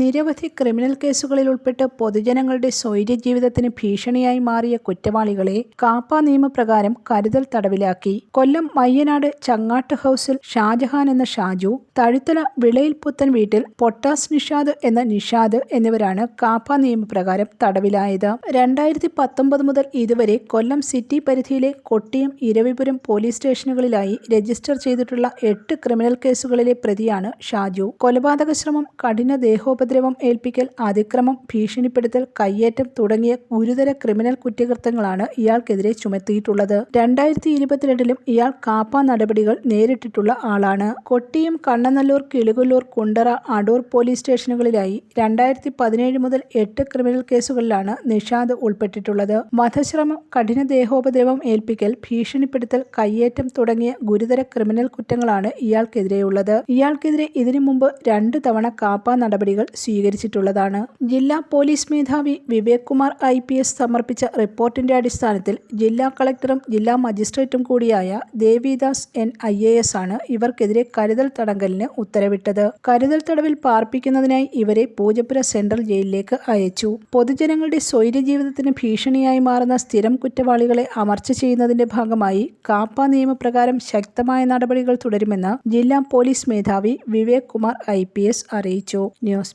നിരവധി ക്രിമിനൽ കേസുകളിൽ ഉൾപ്പെട്ട് പൊതുജനങ്ങളുടെ സ്വൈര്യ ജീവിതത്തിന് ഭീഷണിയായി മാറിയ കുറ്റവാളികളെ കാപ്പ നിയമപ്രകാരം കരുതൽ തടവിലാക്കി. കൊല്ലം മയ്യനാട് ചങ്ങാട്ട് ഹൌസിൽ ഷാജഹാൻ എന്ന ഷാജു തഴുത്തല വിളയിൽ പുത്തൻ വീട്ടിൽ പൊട്ടാസ് നിഷാദ് എന്ന നിഷാദ് എന്നിവരാണ് കാപ്പ നിയമപ്രകാരം തടവിലായത്. രണ്ടായിരത്തി പത്തൊമ്പത് മുതൽ ഇതുവരെ കൊല്ലം സിറ്റി പരിധിയിലെ കൊട്ടിയം ഇരവിപുരം പോലീസ് സ്റ്റേഷനുകളിലായി രജിസ്റ്റർ ചെയ്തിട്ടുള്ള എട്ട് ക്രിമിനൽ കേസുകളിലെ പ്രതിയാണ് ഷാജു. കൊലപാതക ശ്രമം കഠിന ദേഹോപദ്രവം ഏൽപ്പിക്കൽ അതിക്രമം ഭീഷണിപ്പെടുത്തൽ കയ്യേറ്റം തുടങ്ങിയ ഗുരുതര ക്രിമിനൽ കുറ്റകൃത്യങ്ങളാണ് ഇയാൾക്കെതിരെ ചുമത്തിയിട്ടുള്ളത്. രണ്ടായിരത്തി ഇരുപത്തിരണ്ടിലും ഇയാൾ കാപ്പ നടപടികൾ നേരിട്ടിട്ടുള്ള ആളാണ്. കൊട്ടിയും കണ്ണനല്ലൂർ കിളികൊല്ലൂർ കുണ്ടറ അടൂർ പോലീസ് സ്റ്റേഷനുകളിലായി രണ്ടായിരത്തി പതിനേഴ് മുതൽ എട്ട് ക്രിമിനൽ കേസുകളിലാണ് നിഷാദ് ഉൾപ്പെട്ടിട്ടുള്ളത്. വധശ്രമം കഠിന ദേഹോപദ്രവം ഏൽപ്പിക്കൽ ഭീഷണിപ്പെടുത്തൽ കയ്യേറ്റം തുടങ്ങിയ ഗുരുതര ക്രിമിനൽ കുറ്റങ്ങളാണ് ഇയാൾക്കെതിരെയുള്ളത്. ഇയാൾക്കെതിരെ ഇതിനു മുമ്പ് രണ്ടു തവണ കാപ്പ നടപടികൾ സ്വീകരിച്ചിട്ടുള്ളതാണ്. ജില്ലാ പോലീസ് മേധാവി Vivek Kumar I P S സമർപ്പിച്ച റിപ്പോർട്ടിന്റെ അടിസ്ഥാനത്തിൽ ജില്ലാ കളക്ടറും ജില്ലാ മജിസ്ട്രേറ്റും കൂടിയായ Devidas N I A S ആണ് ഇവർക്കെതിരെ കരുതൽ തടങ്കലിന് ഉത്തരവിട്ടത്. കരുതൽ തടവിൽ പാർപ്പിക്കുന്നതിനായി ഇവരെ പൂജപ്പുര സെൻട്രൽ ജയിലിലേക്ക് അയച്ചു. പൊതുജനങ്ങളുടെ സ്വൈര്യ ജീവിതത്തിന് ഭീഷണിയായി മാറുന്ന സ്ഥിരം കുറ്റവാളികളെ അമർച്ച ചെയ്യുന്നതിന്റെ ഭാഗമായി കാപ്പ നിയമപ്രകാരം ശക്തമായ നടപടികൾ തുടരുമെന്ന് ജില്ലാ പോലീസ് മേധാവി വിവേക് കുമാർ ഐ അറിയിച്ചു. News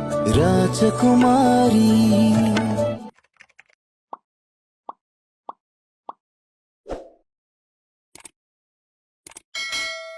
Rajakumari.